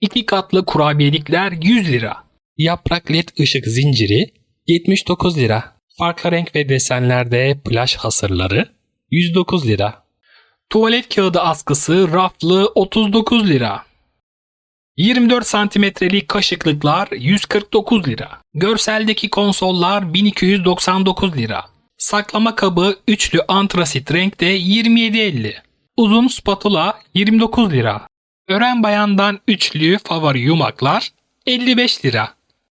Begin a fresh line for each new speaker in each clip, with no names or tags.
İki katlı kurabiyelikler 100 lira. Yaprak led ışık zinciri 79 lira. Farklı renk ve desenlerde plaj hasırları 109 lira. Tuvalet kağıdı askısı raflı 39 lira. 24 santimetrelik kaşıklıklar 149 lira. Görseldeki konsollar 1299 lira. Saklama kabı üçlü antrasit renkte 27.50. Uzun spatula 29 lira. Ören bayandan üçlü favori yumaklar 55 lira.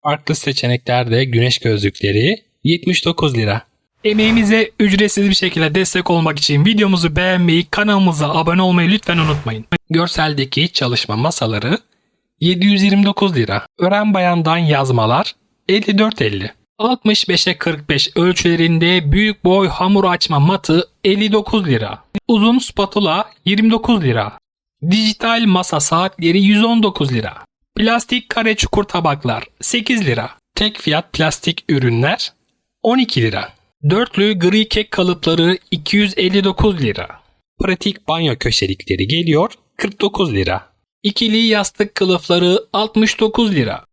Farklı seçeneklerde güneş gözlükleri 79 lira. Emeğimize ücretsiz bir şekilde destek olmak için videomuzu beğenmeyi, kanalımıza abone olmayı lütfen unutmayın. Görseldeki çalışma masaları 729 lira. Ören bayandan yazmalar 54.50. 65'e 45 ölçülerinde büyük boy hamur açma matı 59 lira. Uzun spatula 29 lira. Dijital masa saatleri 119 lira. Plastik kare çukur tabaklar 8 lira. Tek fiyat plastik ürünler 12 lira. Dörtlü gri kek kalıpları 259 lira. Pratik banyo köşelikleri geliyor 49 lira. İkili yastık kılıfları 69 lira.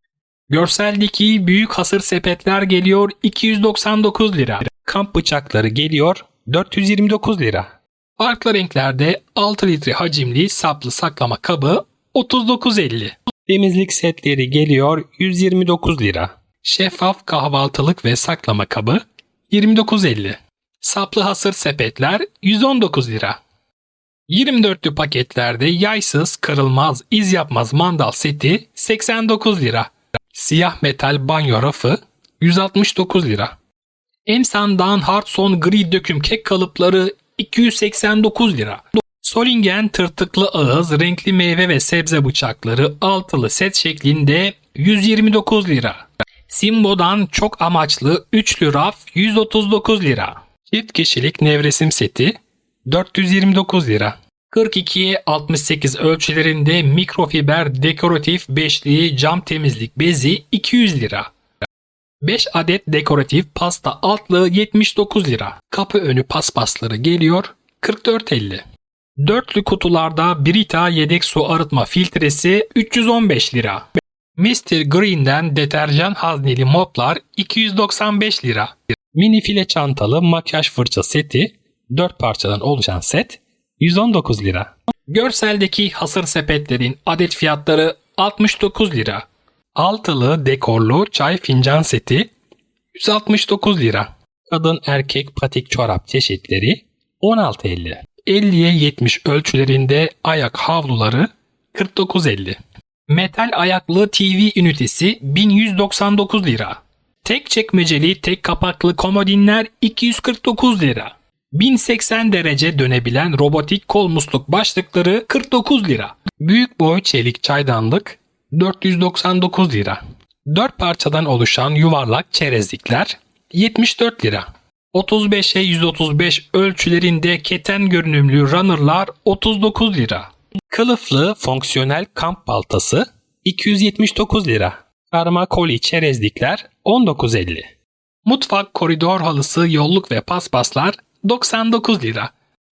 Görseldeki büyük hasır sepetler geliyor 299 lira. Kamp bıçakları geliyor 429 lira. Farklı renklerde 6 litre hacimli saplı saklama kabı 39.50. Temizlik setleri geliyor 129 lira. Şeffaf kahvaltılık ve saklama kabı 29.50. Saplı hasır sepetler 119 lira. 24'lü paketlerde yaysız, kırılmaz, iz yapmaz mandal seti 89 lira. Siyah metal banyo rafı 169 lira. Emsan'dan Hardson gri döküm kek kalıpları 289 lira. Solingen tırtıklı ağız renkli meyve ve sebze bıçakları altılı set şeklinde 129 lira. Simbo'dan çok amaçlı üçlü raf 139 lira. Çift kişilik nevresim seti 429 lira. 42'ye 68 ölçülerinde mikrofiber dekoratif beşli cam temizlik bezi 200 lira. 5 adet dekoratif pasta altlığı 79 lira. Kapı önü paspasları geliyor 44.50. Dörtlü kutularda Brita yedek su arıtma filtresi 315 lira. Mr. Green'den deterjan hazneli moplar 295 lira. Mini file çantalı makyaj fırça seti 4 parçadan oluşan set 119 lira. Görseldeki hasır sepetlerin adet fiyatları 69 lira. Altılı dekorlu çay fincan seti 169 lira. Kadın erkek patik çorap çeşitleri 16.50. 50'ye 70 ölçülerinde ayak havluları 49.50. Metal ayaklı TV ünitesi 1199 lira. Tek çekmeceli tek kapaklı komodinler 249 lira. 1080 derece dönebilen robotik kol musluk başlıkları 49 lira. Büyük boy çelik çaydanlık 499 lira. 4 parçadan oluşan yuvarlak çerezlikler 74 lira. 35'e 135 ölçülerinde keten görünümlü runnerlar 39 lira. Kılıflı fonksiyonel kamp baltası 279 lira. Karma koli çerezlikler 19.50. Mutfak koridor halısı yolluk ve paspaslar 99 lira.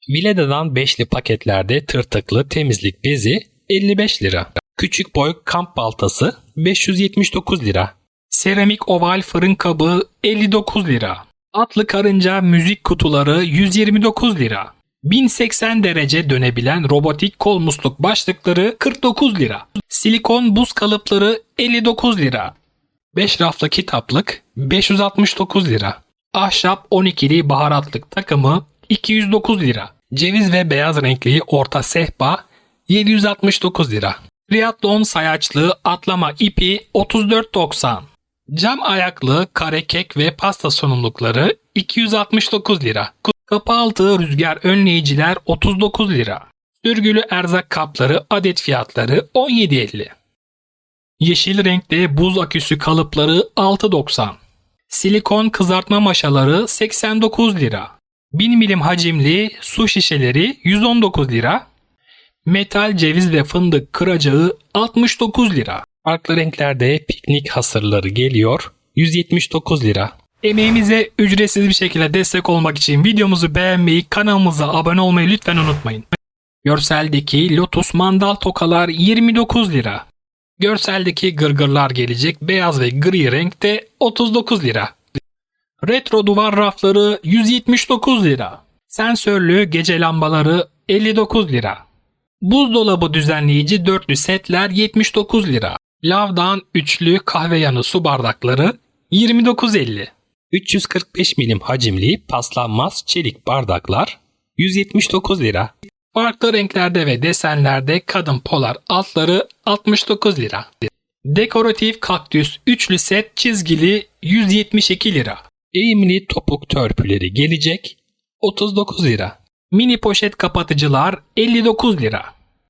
Vileda'dan beşli paketlerde tırtıklı temizlik bezi 55 lira. Küçük boy kamp baltası 579 lira. Seramik oval fırın kabı 59 lira. Atlı karınca müzik kutuları 129 lira. 1080 derece dönebilen robotik kol musluk başlıkları 49 lira. Silikon buz kalıpları 59 lira. 5 raflı kitaplık 569 lira. Ahşap 12'li baharatlık takımı 209 lira. Ceviz ve beyaz renkli orta sehpa 769 lira. Triathlon sayaçlı atlama ipi 34.90. Cam ayaklı kare kek ve pasta sunumlukları 269 lira. Kapı altı rüzgar önleyiciler 39 lira. Sürgülü erzak kapları adet fiyatları 17.50. Yeşil renkte buz aküsü kalıpları 6.90. Silikon kızartma maşaları 89 lira. 1000 milim hacimli su şişeleri 119 lira. Metal ceviz ve fındık kıracağı 69 lira. Farklı renklerde piknik hasırları geliyor 179 lira. Emeğimize ücretsiz bir şekilde destek olmak için videomuzu beğenmeyi, kanalımıza abone olmayı lütfen unutmayın. Görseldeki Lotus mandal tokalar 29 lira. Görseldeki gırgırlar gelecek beyaz ve gri renkte 39 lira. Retro duvar rafları 179 lira. Sensörlü gece lambaları 59 lira. Buzdolabı düzenleyici dörtlü setler 79 lira. Lavdan üçlü kahve yanı su bardakları 29.50. 345 milim hacimli paslanmaz çelik bardaklar 179 lira. Farklı renklerde ve desenlerde kadın polar altları 69 lira. Dekoratif kaktüs üçlü set çizgili 172 lira. Eğimli topuk törpüleri gelecek 39 lira. Mini poşet kapatıcılar 59 lira.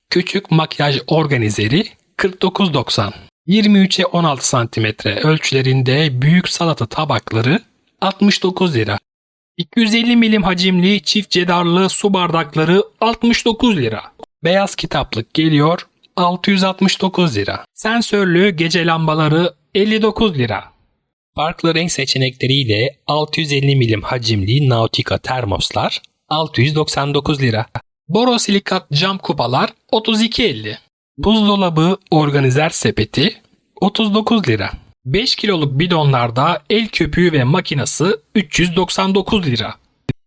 Küçük makyaj organizeri 49.90. 23'e 16 cm ölçülerinde büyük salata tabakları 69 lira. 250 milim hacimli çift cedarlı su bardakları 69 lira. Beyaz kitaplık geliyor 669 lira. Sensörlü gece lambaları 59 lira. Farklı renk seçenekleriyle 650 milim hacimli Nautica termoslar 699 lira. Borosilikat cam kupalar 32.50. Buzdolabı organizer sepeti 39 lira. 5 kiloluk bidonlarda el köpüğü ve makinası 399 lira.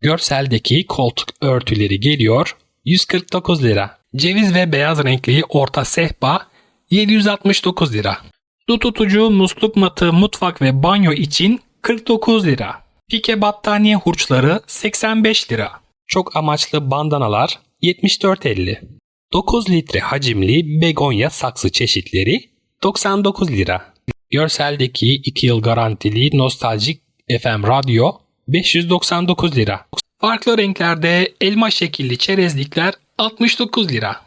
Görseldeki koltuk örtüleri geliyor 149 lira. Ceviz ve beyaz renkli orta sehpa 769 lira. Su tutucu musluk matı mutfak ve banyo için 49 lira. Pike battaniye hurçları 85 lira. Çok amaçlı bandanalar 74.50. 9 litre hacimli begonya saksı çeşitleri 99 lira. Görseldeki 2 yıl garantili nostaljik FM radyo 599 lira. Farklı renklerde elma şekilli çerezlikler 69 lira.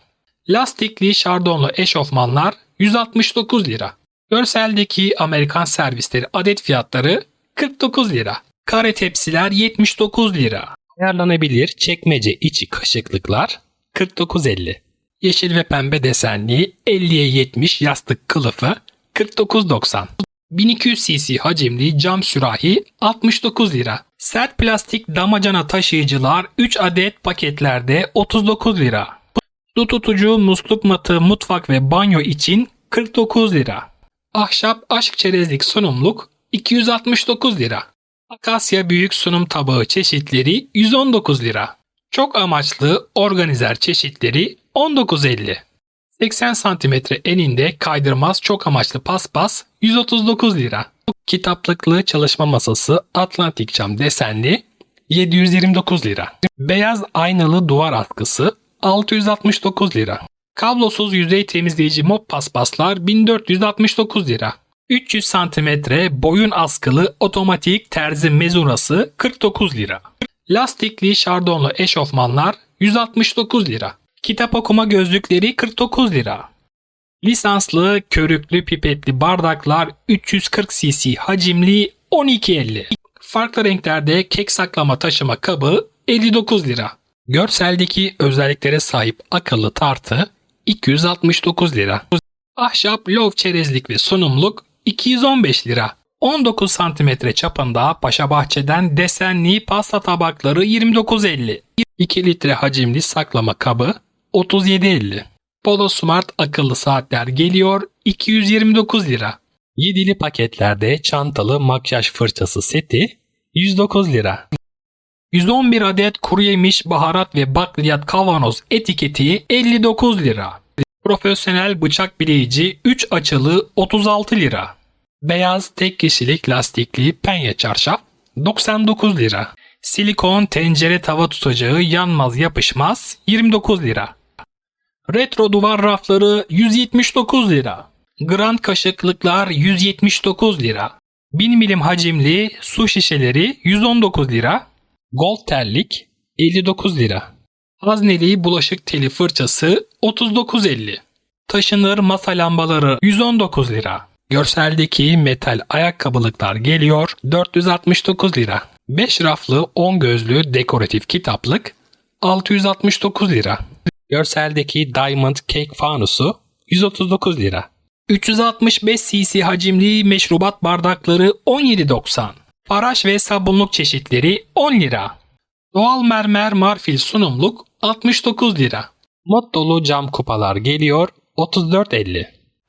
Lastikli şardonlu eşofmanlar 169 lira. Görseldeki Amerikan servisleri adet fiyatları 49 lira. Kare tepsiler 79 lira. Ayarlanabilir çekmece içi kaşıklıklar 49.50. Yeşil ve pembe desenli 50'ye 70 yastık kılıfı 49.90. 1200 cc hacimli cam sürahi 69 lira. Sert plastik damacana taşıyıcılar 3 adet paketlerde 39 lira. Su tutucu musluk matı mutfak ve banyo için 49 lira. Ahşap aşk çerezlik sunumluk 269 lira. Akasya büyük sunum tabağı çeşitleri 119 lira. Çok amaçlı organizer çeşitleri 19.50. 80 cm eninde kaydırmaz çok amaçlı paspas 139 lira. Kitaplıklı çalışma masası Atlantik cam desenli 729 lira. Beyaz aynalı duvar askısı 669 lira. Kablosuz yüzey temizleyici mop paspaslar 1469 lira. 300 cm boyun askılı otomatik terzi mezurası 49 lira. Lastikli şardonlu eşofmanlar 169 lira. Kitap okuma gözlükleri 49 lira. Lisanslı körüklü pipetli bardaklar 340 cc hacimli 12.50. Farklı renklerde kek saklama taşıma kabı 59 lira. Görseldeki özelliklere sahip akıllı tartı 269 lira. Ahşap lov çerezlik ve sunumluk 215 lira. 19 cm çapında Paşa Bahçe'den desenli pasta tabakları 29.50. 2 litre hacimli saklama kabı 37.50. Polo Smart akıllı saatler geliyor 229 lira. 7'li paketlerde çantalı makyaj fırçası seti 109 lira. 111 adet kuru yemiş, baharat ve bakliyat kavanoz etiketi 59 lira. Profesyonel bıçak bileyici 3 açılı 36 lira. Beyaz tek kişilik lastikli penye çarşaf 99 lira. Silikon tencere tava tutacağı yanmaz yapışmaz 29 lira. Retro duvar rafları 179 lira. Grand kaşıklıklar 179 lira. 1000 milim hacimli su şişeleri 119 lira. Gold terlik 59 lira. Hazneli bulaşık teli fırçası 39.50. Taşınır masa lambaları 119 lira. Görseldeki metal ayakkabılıklar geliyor 469 lira. 5 raflı 10 gözlü dekoratif kitaplık 669 lira. Görseldeki Diamond Cake fanusu 139 lira. 365 cc hacimli meşrubat bardakları 17.90. Faraş ve sabunluk çeşitleri 10 lira. Doğal mermer marfil sunumluk 69 lira. Mod dolu cam kupalar geliyor 34.50.